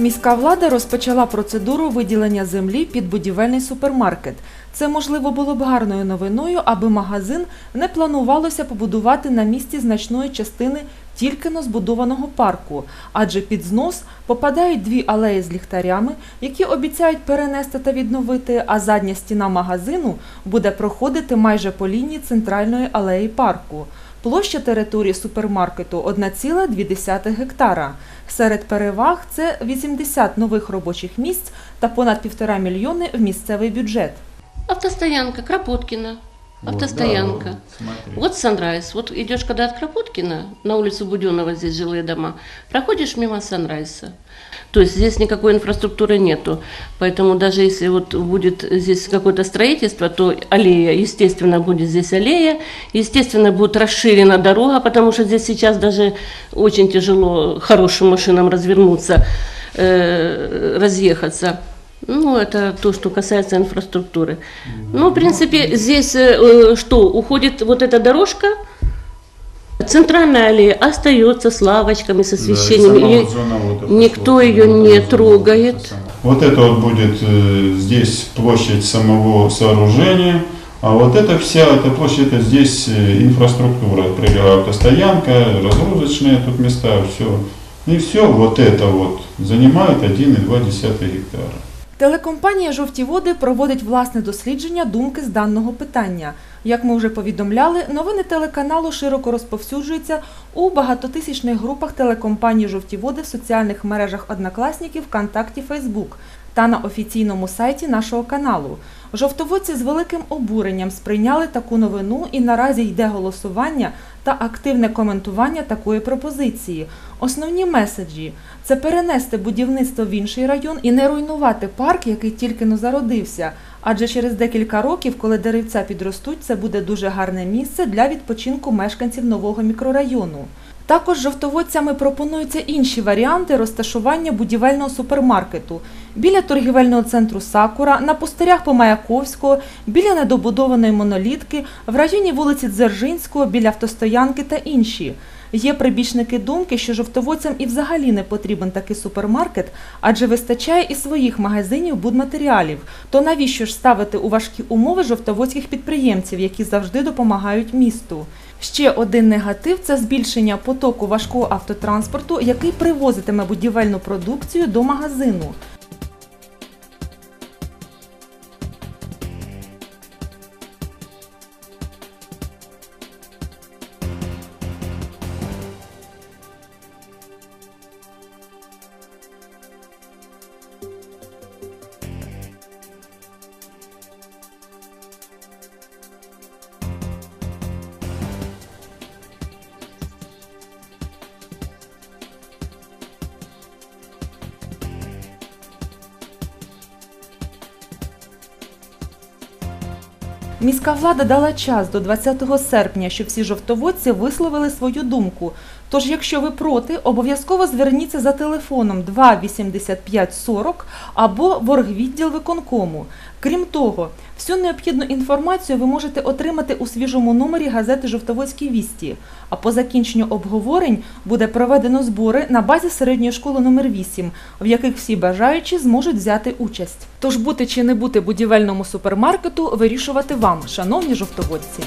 Міська влада розпочала процедуру виділення землі під будівельний супермаркет. Це можливо було б гарною новиною, аби магазин не планувалося побудувати на місці значної частини тільки но збудованого парку, адже під знос попадають дві алеї з ліхтарями, які обіцяють перенести та відновити, а задня стіна магазину буде проходити майже по лінії центральної алеї парку. Площа території супермаркету 1,2 гектара. Серед переваг це 80 нових робочих місць та понад півтора мільйони в місцевий бюджет. Автостоянка Кропоткина. Вот, Автостоянка. да, вот, смотри. Вот Санрайз. Вот идешь, когда от Кропоткина, на улицу Буденного здесь жилые дома, проходишь мимо Санрайса. То есть здесь никакой инфраструктуры нету. Поэтому даже если вот будет здесь какое-то строительство, то аллея, естественно, будет здесь аллея. Естественно, будет расширена дорога, потому что здесь сейчас даже очень тяжело хорошим машинам развернуться, э, разъехаться. Ну, это то, что касается инфраструктуры. Ну, в принципе, здесь э, что, уходит вот эта дорожка, центральная аллея остается с лавочками, с Да, и освещением. сама И зона вот эта никто вот, ее не эта трогает. вот эта это вот будет э, здесь площадь самого сооружения, а вот это вся эта площадь, это здесь э, инфраструктура, например, автостоянка, разгрузочные тут места, все. И все вот это вот занимает 1,2 гектара. Телекомпанія Жовті води проводить власне дослідження думки з даного питання. Як ми вже повідомляли, новини телеканалу широко розповсюджуються у багатотисячних групах телекомпанії Жовті води в соціальних мережах Однокласники, ВКонтакті, Фейсбук та на офіційному сайті нашого каналу. Жовтоводці з великим обуренням сприйняли таку новину і наразі йде голосування та активне коментування такої пропозиції. Основні меседжі це перенести будівництво в інший район і не руйнувати парк, який тільки но зародився. Адже через декілька років, коли деревця підростуть, це буде дуже гарне місце для відпочинку мешканців нового мікрорайону. Також жовтоводцями пропонуються інші варіанти розташування будівельного супермаркету біля торгівельного центру Сакура, на пустирях по Маяковського, біля недобудованої монолітки, в районі вулиці Дзержинського, біля автостоянки та інші. Є прибічники думки, що жовтоводцям і взагалі не потрібен такий супермаркет, адже вистачає і своїх магазинів будматеріалів. То навіщо ж ставити у важкі умови жовтоводських підприємців, які завжди допомагають місту? Ще один негатив це збільшення потоку важкого автотранспорту, який привозитиме будівельну продукцію до магазину. Міська влада дала час до 20 серпня, щоб всі жовтоводці висловили свою думку. Тож, якщо ви проти, обов'язково зверніться за телефоном 28540 або в оргвідділ виконкому. Крім того, всю необхідну інформацію ви можете отримати у свіжому номері газети Жовтоводські вісті. А по закінченню обговорень буде проведено збори на базі середньої школи номер 8, в яких всі бажаючі зможуть взяти участь. Тож бути чи не бути будівельному супермаркету вирішувати вам, шановні жовтоводці.